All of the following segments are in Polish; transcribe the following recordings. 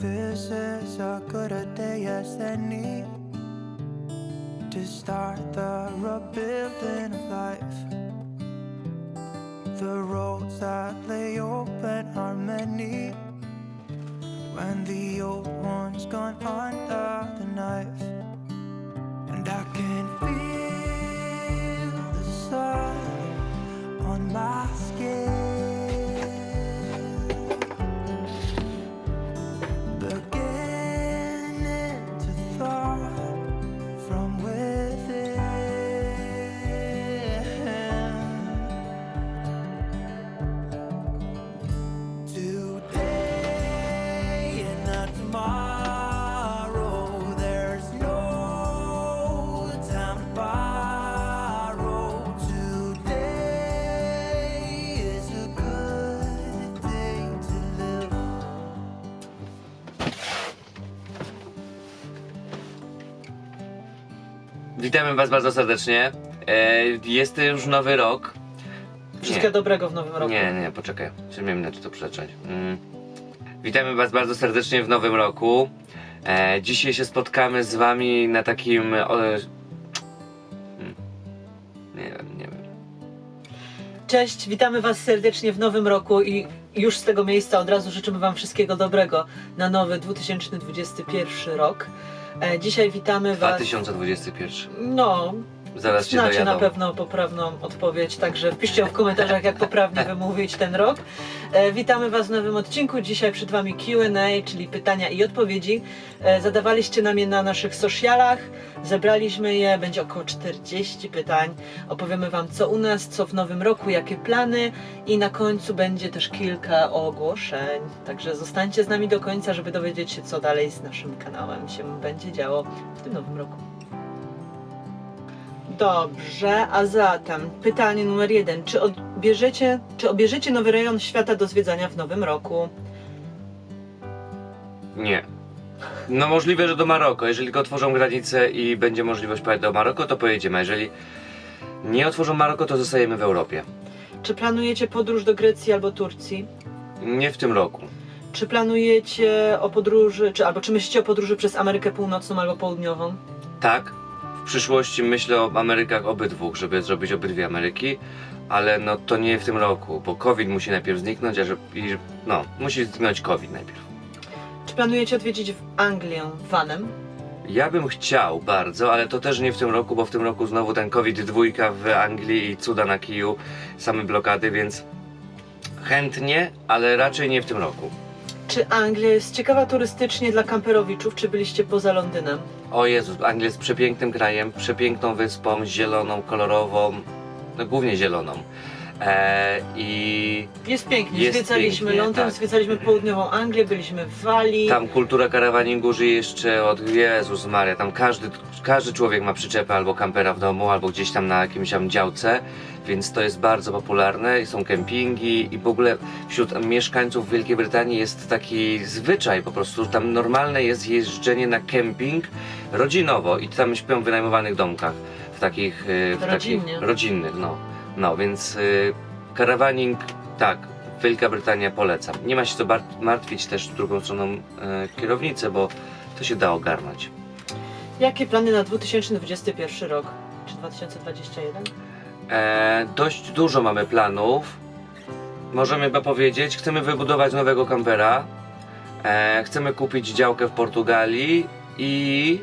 This is a good a day as any to start the rebuilding of life. The roads that lay open are many when the old one's gone under the knife. And I can feel the sun on my skin. Witamy Was bardzo serdecznie. E, jest już nowy rok. Wszystkiego dobrego w nowym roku. Nie, nie, poczekaj. Czy miałem inaczej to przeczytać? Mm. Witamy Was bardzo serdecznie w nowym roku. E, dzisiaj się spotkamy z Wami na takim. O, hmm. Nie wiem, nie wiem. Cześć, witamy Was serdecznie w nowym roku i już z tego miejsca od razu życzymy Wam wszystkiego dobrego na nowy 2021 rok. E, dzisiaj witamy Was. 2021. No, Zaraz się znacie na dojadą. pewno poprawną odpowiedź, także wpiszcie w komentarzach, jak poprawnie wymówić ten rok. E, witamy Was w nowym odcinku. Dzisiaj przed Wami QA, czyli pytania i odpowiedzi. E, zadawaliście nam je na naszych socialach, zebraliśmy je, będzie około 40 pytań. Opowiemy Wam, co u nas, co w nowym roku, jakie plany i na końcu będzie też kilka ogłoszeń. Także zostańcie z nami do końca, żeby dowiedzieć się, co dalej z naszym kanałem się będzie działo w tym nowym roku. Dobrze, a zatem pytanie numer jeden. Czy odbierzecie, czy obierzecie nowy rejon świata do zwiedzania w nowym roku? Nie. No możliwe, że do Maroko. Jeżeli tylko otworzą granice i będzie możliwość pojechać do Maroko, to pojedziemy. A jeżeli nie otworzą Maroko, to zostajemy w Europie. Czy planujecie podróż do Grecji albo Turcji? Nie w tym roku. Czy planujecie o podróży, czy albo czy myślicie o podróży przez Amerykę Północną albo Południową? Tak, w przyszłości myślę o Amerykach obydwu, żeby zrobić obydwie Ameryki, ale no to nie w tym roku, bo COVID musi najpierw zniknąć, a że, i, no, musi zniknąć COVID najpierw. Czy planujecie odwiedzić w Anglię vanem? Ja bym chciał bardzo, ale to też nie w tym roku, bo w tym roku znowu ten COVID dwójka w Anglii i cuda na kiju, same blokady, więc chętnie, ale raczej nie w tym roku. Czy Anglia jest ciekawa turystycznie dla kamperowiczów, czy byliście poza Londynem? O Jezus, Anglia jest przepięknym krajem, przepiękną wyspą, zieloną, kolorową, no głównie zieloną. Eee, I Jest pięknie, Jest zwiedzaliśmy pięknie, Londyn, tak. zwiedzaliśmy południową Anglię, byliśmy w Walii. tam kultura karawaningu żyje jeszcze od Jezus Maria, tam każdy, każdy człowiek ma przyczepę albo kampera w domu, albo gdzieś tam na jakimś tam działce, więc to jest bardzo popularne, i są kempingi i w ogóle wśród mieszkańców Wielkiej Brytanii jest taki zwyczaj po prostu, tam normalne jest jeżdżenie na kemping rodzinowo i tam śpią w wynajmowanych domkach, w takich, y, w Rodzinnie. takich rodzinnych, no. No, więc y, karawaning, tak, Wielka Brytania polecam. Nie ma się co martwić też drugą stroną y, kierownicy, bo to się da ogarnąć. Jakie plany na 2021 rok? Czy 2021? E, dość dużo mamy planów. Możemy chyba powiedzieć, chcemy wybudować nowego kampera. E, chcemy kupić działkę w Portugalii i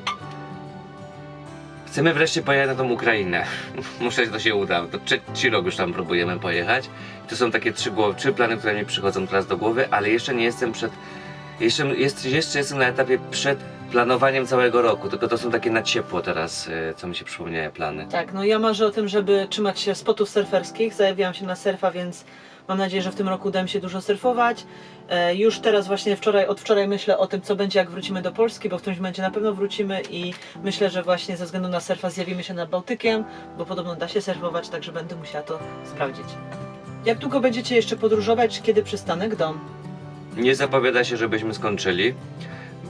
chcemy wreszcie pojechać na tą Ukrainę. Muszę, to się uda. To trzeci rok już tam próbujemy pojechać. To są takie trzy, trzy plany, które mi przychodzą teraz do głowy, ale jeszcze nie jestem przed. Jeszcze, jest, jeszcze jestem na etapie przed planowaniem całego roku, tylko to są takie na ciepło teraz, e, co mi się przypomniały plany. Tak, no ja marzę o tym, żeby trzymać się spotów surferskich. Zajawiłam się na surfa, więc mam nadzieję, że w tym roku uda mi się dużo surfować. E, już teraz właśnie wczoraj, od wczoraj myślę o tym, co będzie jak wrócimy do Polski, bo w którymś momencie na pewno wrócimy i myślę, że właśnie ze względu na surfa zjawimy się nad Bałtykiem, bo podobno da się surfować, także będę musiała to sprawdzić. Jak długo będziecie jeszcze podróżować, kiedy przystanek dom? Nie zapowiada się, żebyśmy skończyli,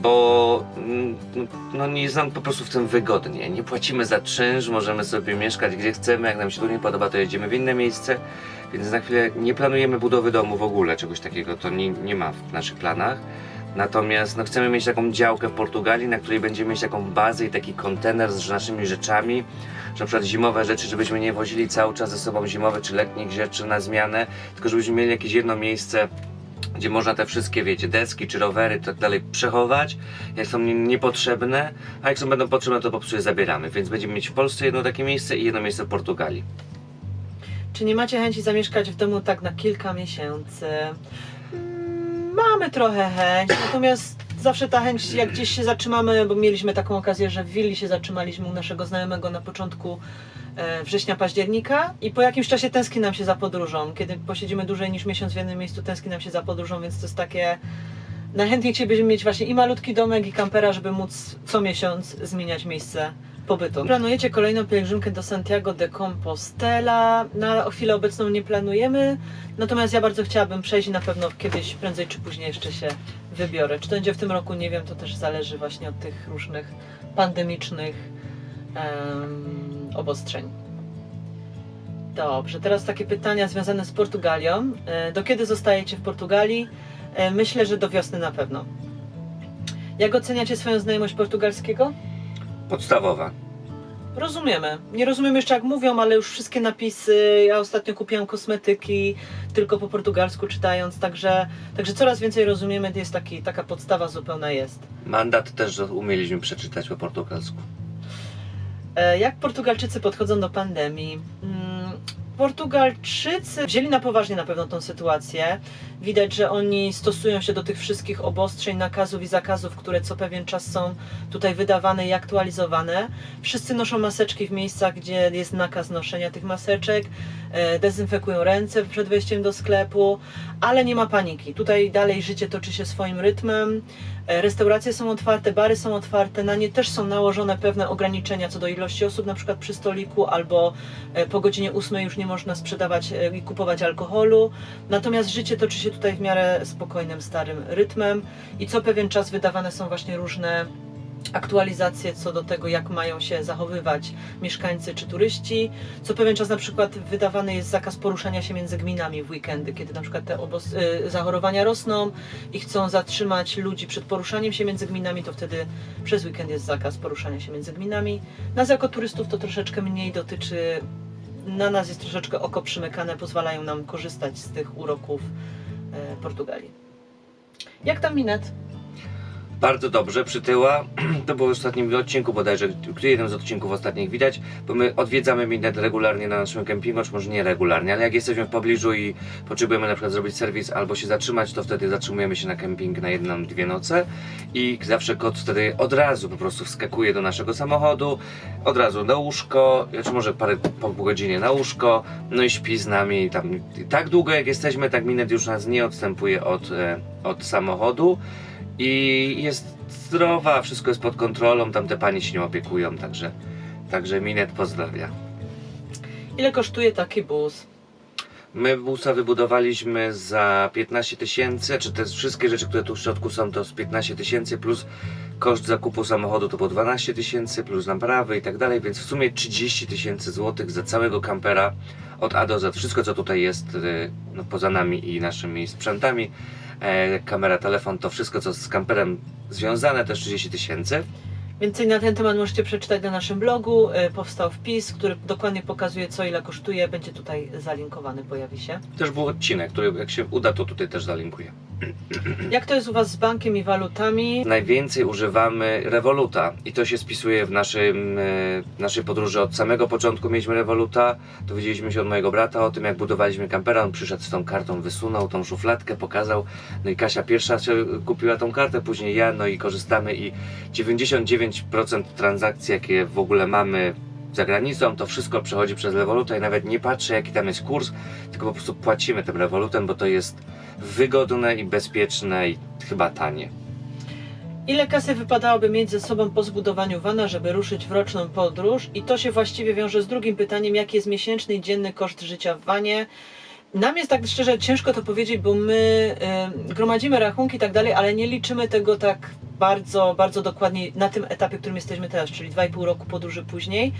bo mm, no nie jest nam po prostu w tym wygodnie. Nie płacimy za czynsz, możemy sobie mieszkać gdzie chcemy, jak nam się tu nie podoba, to jedziemy w inne miejsce, więc na chwilę nie planujemy budowy domu w ogóle, czegoś takiego, to nie, nie ma w naszych planach. Natomiast no, chcemy mieć taką działkę w Portugalii, na której będziemy mieć taką bazę i taki kontener z naszymi rzeczami, że na przykład zimowe rzeczy, żebyśmy nie wozili cały czas ze sobą zimowe czy letnich rzeczy na zmianę, tylko żebyśmy mieli jakieś jedno miejsce, gdzie można te wszystkie, wiecie, deski czy rowery tak dalej przechować, jak są nie- niepotrzebne, a jak są będą potrzebne, to po prostu je zabieramy. Więc będziemy mieć w Polsce jedno takie miejsce i jedno miejsce w Portugalii. Czy nie macie chęci zamieszkać w domu tak na kilka miesięcy? Mm, Mamy trochę chęć, natomiast zawsze ta chęć, jak gdzieś się zatrzymamy, bo mieliśmy taką okazję, że w willi się zatrzymaliśmy u naszego znajomego na początku września, października i po jakimś czasie tęskni nam się za podróżą. Kiedy posiedzimy dłużej niż miesiąc w jednym miejscu, tęskni nam się za podróżą, więc to jest takie... Najchętniej chcielibyśmy mieć właśnie i malutki domek, i kampera, żeby móc co miesiąc zmieniać miejsce pobytu. Planujecie kolejną pielgrzymkę do Santiago de Compostela. Na chwilę obecną nie planujemy, natomiast ja bardzo chciałabym przejść i na pewno kiedyś, prędzej czy później jeszcze się wybiorę. Czy to będzie w tym roku, nie wiem, to też zależy właśnie od tych różnych pandemicznych obostrzeń. Dobrze, teraz takie pytania związane z Portugalią. E, Do kiedy zostajecie w Portugalii? E, Myślę, że do wiosny na pewno. Jak oceniacie swoją znajomość portugalskiego? Podstawowa. Rozumiemy. Nie rozumiem jeszcze jak mówią, ale już wszystkie napisy. Ja ostatnio kupiłam kosmetyki tylko po portugalsku czytając, także, także coraz więcej rozumiemy. Jest taki, taka podstawa zupełna jest. Mandat też umieliśmy przeczytać po portugalsku. E, Jak Portugalczycy podchodzą do pandemii? Mm, Portugalczycy wzięli na poważnie na pewno tą sytuację. Widać, że oni stosują się do tych wszystkich obostrzeń, nakazów i zakazów, które co pewien czas są tutaj wydawane i aktualizowane. Wszyscy noszą maseczki w miejscach, gdzie jest nakaz noszenia tych maseczek, dezynfekują ręce przed wejściem do sklepu, ale nie ma paniki. Tutaj dalej życie toczy się swoim rytmem. E, Restauracje są otwarte, bary są otwarte, na nie też są nałożone pewne ograniczenia co do ilości osób, na przykład przy stoliku, albo e, po godzinie 8 już nie można sprzedawać e, i kupować alkoholu. Natomiast życie toczy się tutaj w miarę spokojnym, starym rytmem i co pewien czas wydawane są właśnie różne aktualizacje co do tego, jak mają się zachowywać mieszkańcy czy turyści. Co pewien czas na przykład wydawany jest zakaz poruszania się między gminami w weekendy, kiedy na przykład te y, zachorowania rosną i chcą zatrzymać ludzi przed poruszaniem się między gminami, to wtedy przez weekend jest zakaz poruszania się między gminami. Nas jako turystów to troszeczkę mniej dotyczy. Na nas jest troszeczkę oko przymykane, pozwalają nam korzystać z tych uroków e, Portugalii. Jak tam Minet? Bardzo dobrze, przytyła. To było w ostatnim odcinku bodajże, jeden z odcinków ostatnich widać, bo my odwiedzamy Minet regularnie na naszym kempingu, czy może nie regularnie, ale jak jesteśmy w pobliżu i potrzebujemy na przykład zrobić serwis albo się zatrzymać, to wtedy zatrzymujemy się na kemping na jedną, dwie noce i zawsze kot wtedy od razu po prostu wskakuje do naszego samochodu, od razu na łóżko, czy może parę po godzinie na łóżko, no i śpi z nami tam tak długo jak jesteśmy, tak Minet już nas nie odstępuje od, e, od samochodu i jest zdrowa, wszystko jest pod kontrolą, tam te panie się nie opiekują, także, także Minet pozdrawia. Ile kosztuje taki bus? My busa wybudowaliśmy za 15 tysięcy, czy te wszystkie rzeczy, które tu w środku są, to z 15 tysięcy plus koszt zakupu samochodu to było 12 tysięcy, plus naprawy i tak dalej, więc w sumie 30 tysięcy złotych za całego kampera od A do Z. Wszystko co tutaj jest y, no, poza nami i naszymi sprzętami, kamera, telefon, to wszystko co z kamperem związane też 30 tysięcy. Więcej na ten temat możecie przeczytać na naszym blogu. E, Powstał wpis, który dokładnie pokazuje, co ile kosztuje. Będzie tutaj zalinkowany, pojawi się. Też był odcinek, który jak się uda, to tutaj też zalinkuję. Jak to jest u Was z bankiem i walutami? Najwięcej używamy Revoluta i to się spisuje w naszym, e, naszej podróży. Od samego początku mieliśmy Revoluta, dowiedzieliśmy się od mojego brata o tym, jak budowaliśmy kampera. On przyszedł z tą kartą, wysunął tą szufladkę, pokazał. No i Kasia pierwsza się kupiła tą kartę, później ja, no i korzystamy i 99% transakcji, jakie w ogóle mamy za granicą, to wszystko przechodzi przez Revoluta i nawet nie patrzę jaki tam jest kurs, tylko po prostu płacimy tym Revolutem, bo to jest wygodne i bezpieczne i chyba tanie. Ile kasy wypadałoby mieć ze sobą po zbudowaniu wana, żeby ruszyć w roczną podróż? I to się właściwie wiąże z drugim pytaniem, jaki jest miesięczny i dzienny koszt życia w wanie? Nam jest tak szczerze ciężko to powiedzieć, bo my y, gromadzimy rachunki i tak dalej, ale nie liczymy tego tak bardzo, bardzo dokładnie na tym etapie, w którym jesteśmy teraz, czyli 2,5 roku podróży później.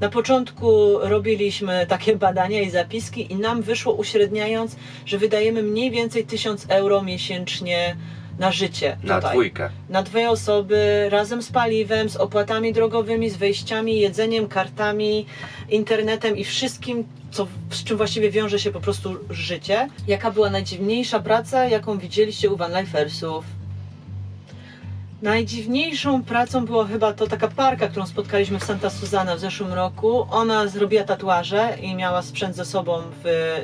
Na początku robiliśmy takie badania i zapiski i nam wyszło uśredniając, że wydajemy mniej więcej 1000 euro miesięcznie na życie Na tutaj. dwójkę. Na dwie osoby, razem z paliwem, z opłatami drogowymi, z wyjściami, jedzeniem, kartami, internetem i wszystkim, co, z czym właściwie wiąże się po prostu życie. Jaka była najdziwniejsza praca, jaką widzieliście u Van Lifersów? Najdziwniejszą pracą była chyba to taka parka, którą spotkaliśmy w Santa Susana w zeszłym roku. Ona zrobiła tatuaże i miała sprzęt ze sobą w.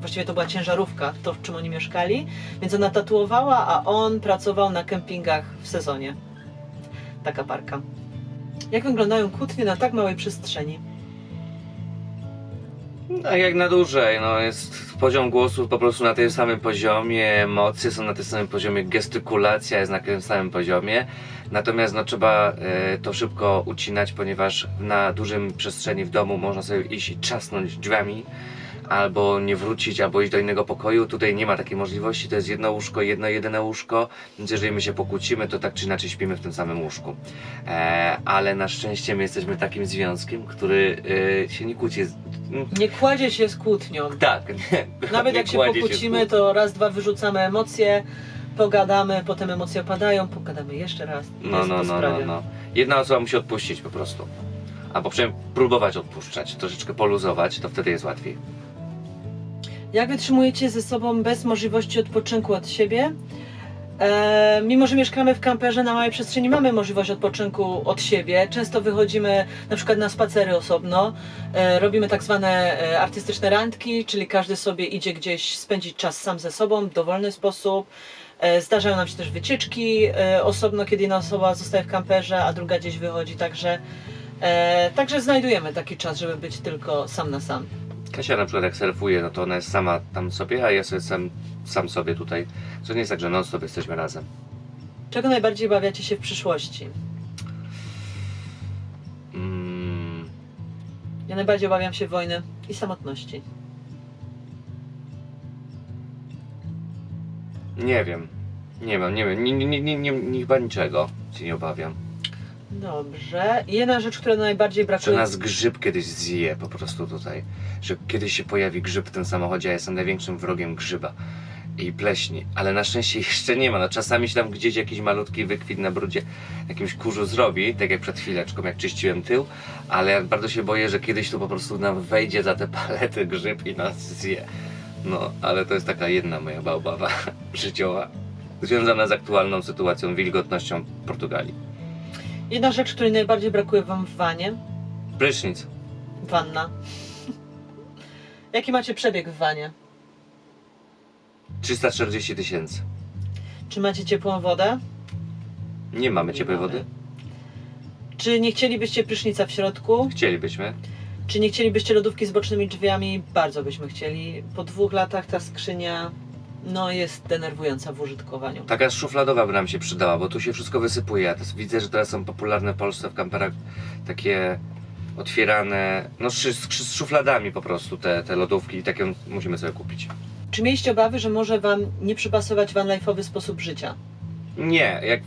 Właściwie to była ciężarówka, to w czym oni mieszkali. Więc ona tatuowała, a on pracował na kempingach w sezonie. Taka parka. Jak wyglądają kłótnie na tak małej przestrzeni? No jak na dłużej, no jest poziom głosu po prostu na tym samym poziomie, emocje są na tym samym poziomie, gestykulacja jest na tym samym poziomie. Natomiast no trzeba e, to szybko ucinać, ponieważ na dużym przestrzeni w domu można sobie iść i trzasnąć drzwiami, albo nie wrócić, albo iść do innego pokoju. Tutaj nie ma takiej możliwości, to jest jedno łóżko, jedno jedyne łóżko, więc jeżeli my się pokłócimy, to tak czy inaczej śpimy w tym samym łóżku. E, ale na szczęście my jesteśmy takim związkiem, który e, się nie kłóci. Nie kładzie się z kłótnią. Tak, nie, Nawet nie jak się pokłócimy, w to raz, dwa wyrzucamy emocje, pogadamy, potem emocje opadają, pogadamy jeszcze raz. No, no, no, no, no. Jedna osoba musi odpuścić po prostu. Albo przynajmniej próbować odpuszczać, troszeczkę poluzować, to wtedy jest łatwiej. Jak wytrzymujecie ze sobą bez możliwości odpoczynku od siebie? E, mimo, że mieszkamy w kamperze na małej przestrzeni, mamy możliwość odpoczynku od siebie. Często wychodzimy na przykład na spacery osobno. E, robimy tak zwane e, artystyczne randki, czyli każdy sobie idzie gdzieś spędzić czas sam ze sobą w dowolny sposób. Zdarzają nam się też wycieczki osobno, kiedy jedna osoba zostaje w kamperze, a druga gdzieś wychodzi. Także, także znajdujemy taki czas, żeby być tylko sam na sam. Kasia na przykład jak surfuje, no to ona jest sama tam sobie, a ja sobie sam, sam sobie tutaj. To nie jest tak, że non stop jesteśmy razem. Czego najbardziej obawiacie się w przyszłości? Mm, Ja najbardziej obawiam się wojny i samotności. nie wiem. Nie wiem, nie wiem. Nie, nie, nie, nie, nie, chyba niczego się nie obawiam. Dobrze. Jedna rzecz, która najbardziej Że brakuje. nas grzyb kiedyś zje po prostu tutaj. Że kiedyś się pojawi grzyb w tym samochodzie, a ja jestem największym wrogiem grzyba i pleśni. Ale na szczęście jeszcze nie ma. No, czasami się tam gdzieś jakiś malutki wykwit na brudzie jakimś kurzu zrobi, tak jak przed chwileczką, jak czyściłem tył. Ale ja bardzo się boję, że kiedyś tu po prostu nam wejdzie za te palety grzyb i nas zje. No, ale to jest taka jedna moja obawa życiowa. Związana z aktualną sytuacją, wilgotnością Portugalii. Jedna rzecz, której najbardziej brakuje wam w wanie. Prysznic. Wanna. Jaki macie przebieg w wanie? 340 tysięcy. Czy macie ciepłą wodę? Nie mamy ciepłej mamy. wody. Czy nie chcielibyście prysznica w środku? Chcielibyśmy. Czy nie chcielibyście lodówki z bocznymi drzwiami? Bardzo byśmy chcieli. Po dwóch latach ta skrzynia no, jest denerwująca w użytkowaniu. Taka szufladowa by nam się przydała, bo tu się wszystko wysypuje. Ja też widzę, że teraz są popularne w Polsce w kamperach takie otwierane, no z, z, szufladami po prostu te, te lodówki i takie musimy sobie kupić. Czy mieliście obawy, że może wam nie przypasować vanlife'owy sposób życia? Nie, jak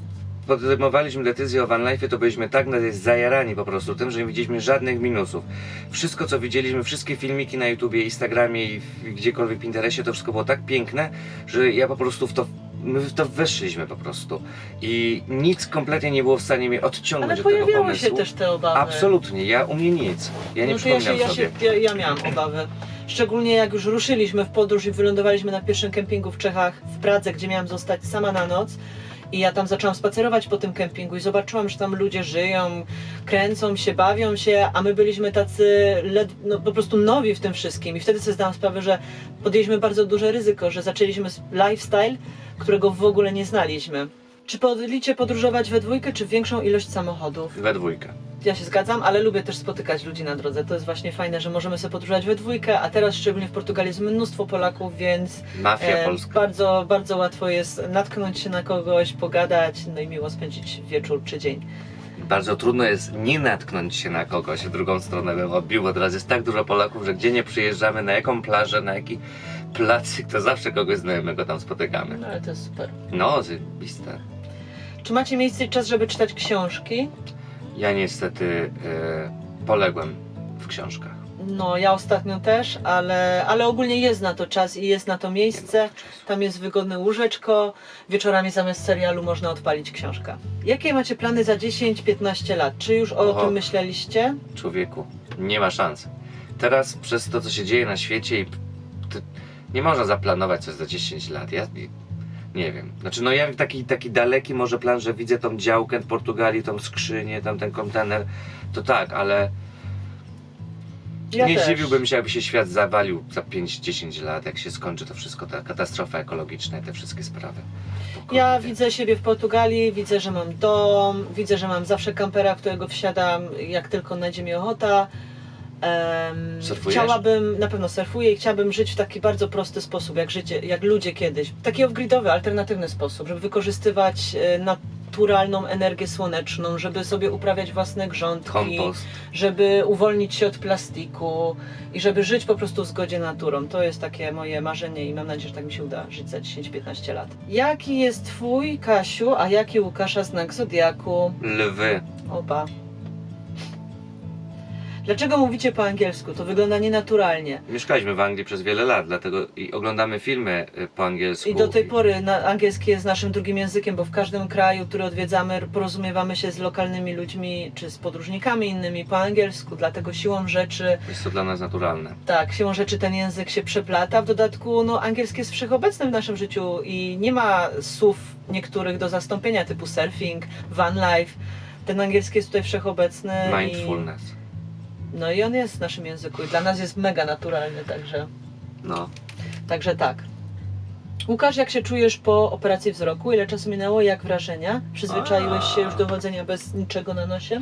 podejmowaliśmy decyzję o vanlife, to byliśmy tak zajarani po prostu tym, że nie widzieliśmy żadnych minusów. Wszystko co widzieliśmy, wszystkie filmiki na YouTubie, Instagramie i gdziekolwiek w Pinterestie, to wszystko było tak piękne, że ja po prostu w to, my w to weszliśmy po prostu. I nic kompletnie nie było w stanie mnie odciągnąć Ale od tego pomysłu. się też te obawy. Absolutnie, ja u mnie nic. Ja nie no ja, się, ja, sobie. się, ja, ja miałam obawy. Szczególnie jak już ruszyliśmy w podróż i wylądowaliśmy na pierwszym kempingu w Czechach, w Pradze, gdzie miałam zostać sama na noc. I ja tam zaczęłam spacerować po tym kempingu i zobaczyłam, że tam ludzie żyją, kręcą się, bawią się, a my byliśmy tacy led, no, po prostu nowi w tym wszystkim. I wtedy sobie zdałam sprawę, że podjęliśmy bardzo duże ryzyko, że zaczęliśmy lifestyle, którego w ogóle nie znaliśmy. Czy podlicie podróżować we dwójkę, czy większą ilość samochodów? We dwójkę. Ja się zgadzam, ale lubię też spotykać ludzi na drodze. To jest właśnie fajne, że możemy sobie podróżować we dwójkę, a teraz szczególnie w Portugalii jest mnóstwo Polaków, więc Mafia e, polska. bardzo, bardzo łatwo jest natknąć się na kogoś, pogadać, no i miło spędzić wieczór czy dzień. Bardzo trudno jest nie natknąć się na kogoś, w drugą stronę bym odbił, bo teraz jest tak dużo Polaków, że gdzie nie przyjeżdżamy, na jaką plażę, na jaki placyk, to zawsze kogoś znajomego tam spotykamy. No ale to jest super. No, zajebiste. Czy macie miejsce i czas, żeby czytać książki? Ja niestety e, poległem w książkach. No, ja ostatnio też, ale, ale ogólnie jest na to czas i jest na to miejsce. Tam jest wygodne łóżeczko. Wieczorami zamiast serialu można odpalić książkę. Jakie macie plany za 10-15 lat? Czy już o Oho. tym myśleliście? Człowieku, nie ma szans. Teraz przez to, co się dzieje na świecie i nie można zaplanować coś za 10 lat. Ja nie wiem. Znaczy, no ja taki, taki daleki może plan, że widzę tą działkę w Portugalii, tą skrzynię, tam ten kontener, to tak, ale Ja nie też. zdziwiłbym się, jakby się świat zawalił za 5-10 lat, jak się skończy to wszystko, ta katastrofa ekologiczna i te wszystkie sprawy. Ja widzę siebie w Portugalii, widzę, że mam dom, widzę, że mam zawsze kampera, którego wsiadam, jak tylko znajdzie mi ochota. Surfujesz? chciałabym, na pewno surfuję i chciałabym żyć w taki bardzo prosty sposób, jak życie, jak ludzie kiedyś. Taki off-gridowy, alternatywny sposób, żeby wykorzystywać e, naturalną energię słoneczną, żeby sobie uprawiać własne grządki, Kompost. żeby uwolnić się od plastiku i żeby żyć po prostu w zgodzie z naturą. To jest takie moje marzenie i mam nadzieję, że tak mi się uda żyć za 10-15 lat. Jaki jest twój, Kasiu, a jaki Łukasza znak zodiaku? Lwy. Opa. Dlaczego mówicie po angielsku? To wygląda nienaturalnie. Mieszkaliśmy w Anglii przez wiele lat, dlatego i oglądamy filmy y, po angielsku. I do tej pory na, angielski jest naszym drugim językiem, bo w każdym kraju, który odwiedzamy, porozumiewamy się z lokalnymi ludźmi czy z podróżnikami innymi po angielsku, dlatego siłą rzeczy Jest to dla nas naturalne. Tak, siłą rzeczy ten język się przeplata. W dodatku no, angielski jest wszechobecny w naszym życiu i nie ma słów niektórych do zastąpienia typu surfing, van life. Ten angielski jest tutaj wszechobecny. Mindfulness. No i on jest w naszym języku i dla nas jest mega naturalny, także, No. także tak. Łukasz, jak się czujesz po operacji wzroku? Ile czasu minęło? Jak wrażenia? Przyzwyczaiłeś się już do chodzenia bez niczego na nosie?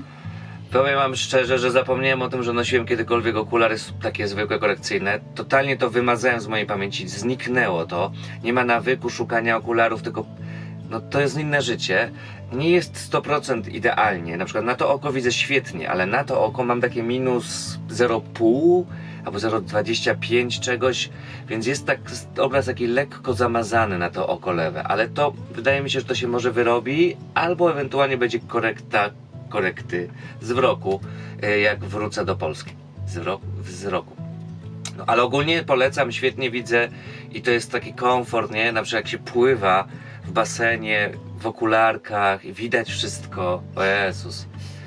Powiem wam szczerze, że zapomniałem o tym, że nosiłem kiedykolwiek okulary takie zwykłe, korekcyjne. Totalnie to wymazałem z mojej pamięci. Zniknęło to. Nie ma nawyku szukania okularów, tylko no to jest inne życie. Nie jest 100% idealnie. Na przykład na to oko widzę świetnie, ale na to oko mam takie minus 0,5 albo 0,25 czegoś, więc jest tak obraz taki lekko zamazany na to oko lewe, ale to wydaje mi się, że to się może wyrobi, albo ewentualnie będzie korekta korekty zwroku, e, jak wrócę do Polski. Zwrok, wzroku. No, ale ogólnie polecam, świetnie widzę i to jest taki komfort, nie? Na przykład jak się pływa w basenie, w okularkach widać wszystko. O Jezus.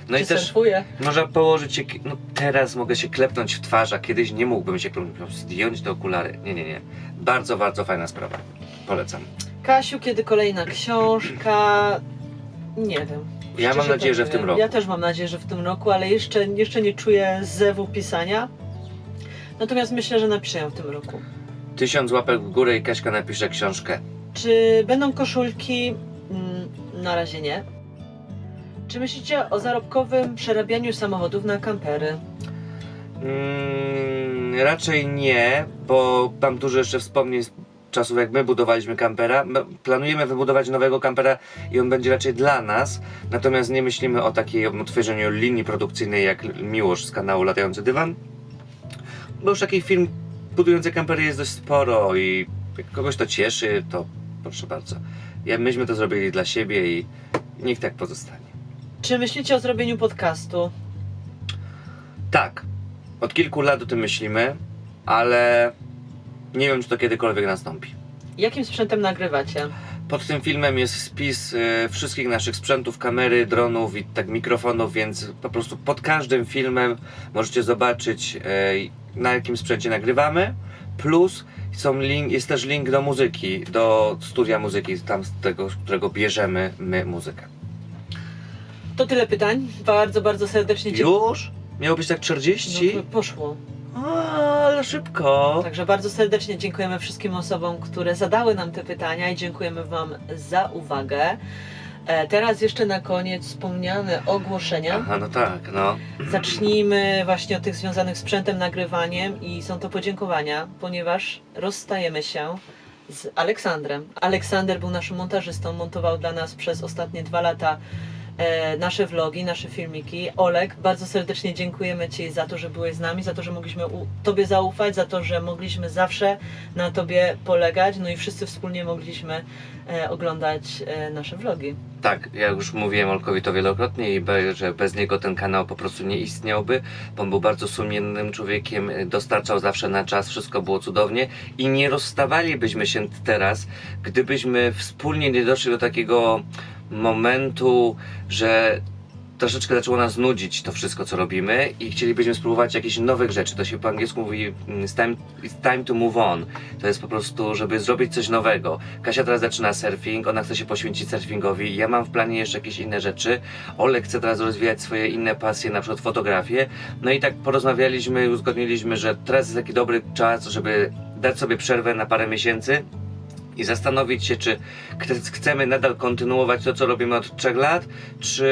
No i też surfuje? można położyć się, no teraz mogę się klepnąć w twarz, a kiedyś nie mógłbym się klepnąć, zdjąć te okulary. Nie, nie, nie. Bardzo, bardzo fajna sprawa. Polecam. Kasiu, kiedy kolejna książka? Nie wiem. Ja mam nadzieję, że w powiem. tym roku. Ja też mam nadzieję, że w tym roku, ale jeszcze, jeszcze nie czuję zewu pisania. Natomiast myślę, że napiszę ją w tym roku. Tysiąc łapek w górę i Kaśka napisze książkę. Czy będą koszulki? Mm, Na razie nie. Czy myślicie o zarobkowym przerabianiu samochodów na kampery? Mm, raczej nie, bo mam dużo jeszcze wspomnień z czasów, jak my budowaliśmy kampera. M- Planujemy wybudować nowego kampera i on będzie raczej dla nas, natomiast nie myślimy o takiej otworzeniu linii produkcyjnej jak Miłosz z kanału Latający Dywan, bo już takich firm budujących kampery jest dość sporo i jak kogoś to cieszy, to proszę bardzo. Ja, myśmy to zrobili dla siebie i niech tak pozostanie. Czy myślicie o zrobieniu podcastu? Tak, od kilku lat o tym myślimy, ale nie wiem, czy to kiedykolwiek nastąpi. Jakim sprzętem nagrywacie? Pod tym filmem jest spis e, wszystkich naszych sprzętów, kamery, dronów i tak mikrofonów, więc po prostu pod każdym filmem możecie zobaczyć e, na jakim sprzęcie nagrywamy. Plus są link, jest też link do muzyki, do studia muzyki, tam z tego, z którego bierzemy my muzykę. To tyle pytań. Bardzo, bardzo serdecznie dziękuję. Już? Miało być tak 40? No, poszło. O, ale szybko. Także bardzo serdecznie dziękujemy wszystkim osobom, które zadały nam te pytania i dziękujemy Wam za uwagę. E, Teraz jeszcze na koniec wspomniane ogłoszenia. Aha, no tak, no. Zacznijmy właśnie od tych związanych z sprzętem, nagrywaniem i są to podziękowania, ponieważ rozstajemy się z Aleksandrem. Aleksander był naszym montażystą, montował dla nas przez ostatnie dwa lata nasze vlogi, nasze filmiki. Olek, bardzo serdecznie dziękujemy Ci za to, że byłeś z nami, za to, że mogliśmy Tobie zaufać, za to, że mogliśmy zawsze na Tobie polegać, no i wszyscy wspólnie mogliśmy e, oglądać e, nasze vlogi. Tak, ja już mówiłem Olkowi to wielokrotnie i be, że bez niego ten kanał po prostu nie istniałby, bo on był bardzo sumiennym człowiekiem, dostarczał zawsze na czas, wszystko było cudownie i nie rozstawalibyśmy się teraz, gdybyśmy wspólnie nie doszli do takiego momentu, że troszeczkę zaczęło nas nudzić to wszystko, co robimy i chcielibyśmy spróbować jakichś nowych rzeczy. To się po angielsku mówi mm, it's time, it's time to move on. To jest po prostu, żeby zrobić coś nowego. Kasia teraz zaczyna surfing, ona chce się poświęcić surfingowi. Ja mam w planie jeszcze jakieś inne rzeczy. Olek chce teraz rozwijać swoje inne pasje, na przykład fotografię. No i tak porozmawialiśmy i uzgodniliśmy, że teraz jest taki dobry czas, żeby dać sobie przerwę na parę miesięcy i zastanowić się, czy ch- chcemy nadal kontynuować to, co robimy od trzech lat, czy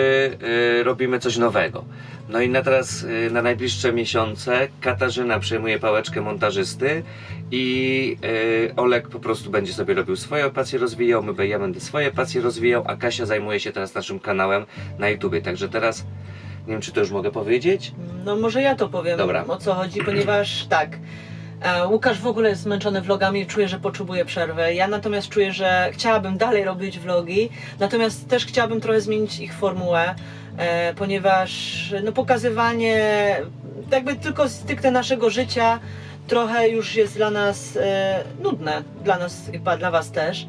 y, robimy coś nowego. No i na teraz, y, na najbliższe miesiące, Katarzyna przejmuje pałeczkę montażysty i y, Olek po prostu będzie sobie robił swoje pasje, rozwijał, my, ja będę swoje pasje rozwijał, a Kasia zajmuje się teraz naszym kanałem na YouTubie. Także teraz, nie wiem, czy to już mogę powiedzieć? No może ja to powiem, Dobra. o co chodzi, ponieważ tak, Łukasz w ogóle jest zmęczony vlogami czuje, że potrzebuje przerwy. Ja natomiast czuję, że chciałabym dalej robić vlogi, natomiast też chciałabym trochę zmienić ich formułę, e, ponieważ no, pokazywanie jakby tylko stricte naszego życia trochę już jest dla nas e, nudne, dla nas chyba dla Was też.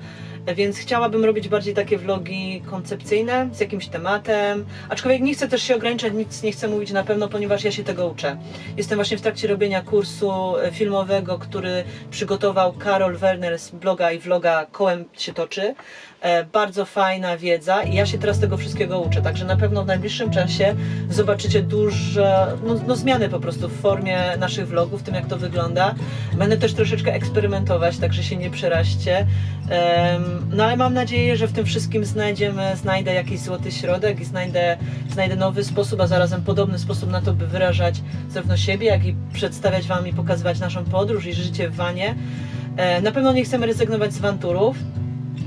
Więc chciałabym robić bardziej takie vlogi koncepcyjne, z jakimś tematem. Aczkolwiek nie chcę też się ograniczać, nic nie chcę mówić na pewno, ponieważ ja się tego uczę. Jestem właśnie w trakcie robienia kursu e, filmowego, który przygotował Karol Werner z bloga i vloga Kołem się toczy. E, bardzo fajna wiedza i ja się teraz tego wszystkiego uczę, także na pewno w najbliższym czasie zobaczycie duże no, no, zmiany po prostu w formie naszych vlogów, tym jak to wygląda. Będę też troszeczkę eksperymentować, także się nie przeraźcie. No ale mam nadzieję, że w tym wszystkim znajdziemy, znajdę jakiś złoty środek i znajdę, znajdę nowy sposób, a zarazem podobny sposób na to, by wyrażać zarówno siebie, jak i przedstawiać Wam i pokazywać naszą podróż i życie w wanie. E, Na pewno nie chcemy rezygnować z wanturów,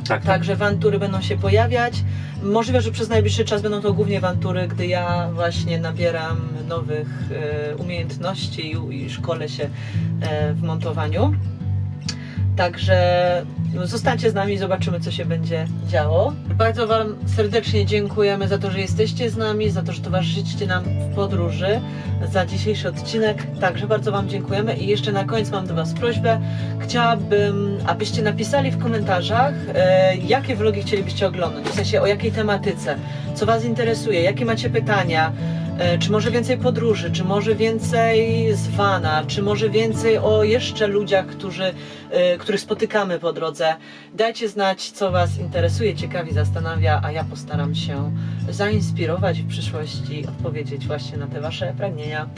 Tak, Także wantury będą się pojawiać. Możliwe, że przez najbliższy czas będą to głównie wantury, gdy ja właśnie nabieram nowych e, umiejętności i, i szkolę się e, w montowaniu. Także zostańcie z nami i zobaczymy, co się będzie działo. Bardzo Wam serdecznie dziękujemy za to, że jesteście z nami, za to, że towarzyszycie nam w podróży, za dzisiejszy odcinek. Także bardzo Wam dziękujemy. I jeszcze na koniec mam do Was prośbę. Chciałabym, abyście napisali w komentarzach, e, jakie vlogi chcielibyście oglądać, w sensie o jakiej tematyce, co Was interesuje, jakie macie pytania. E, Czy może więcej podróży, czy może więcej z vana, czy może więcej o jeszcze ludziach, którzy, e, których spotykamy po drodze. Dajcie znać, co Was interesuje, ciekawi, zastanawia, a ja postaram się zainspirować w przyszłości, odpowiedzieć właśnie na te Wasze pragnienia.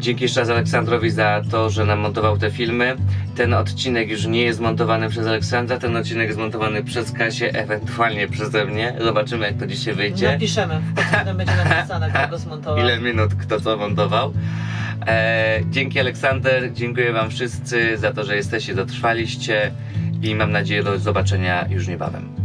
Dzięki jeszcze raz Aleksandrowi za to, że nam montował te filmy. Ten odcinek już nie jest montowany przez Aleksandra, ten odcinek jest montowany przez Kasię, ewentualnie przeze mnie. Zobaczymy jak to dzisiaj wyjdzie. Napiszemy, w będzie napisane, kto go zmontował. Ile minut kto co montował. E, dzięki Aleksander, dziękuję wam wszyscy za to, że jesteście, dotrwaliście i mam nadzieję do zobaczenia już niebawem.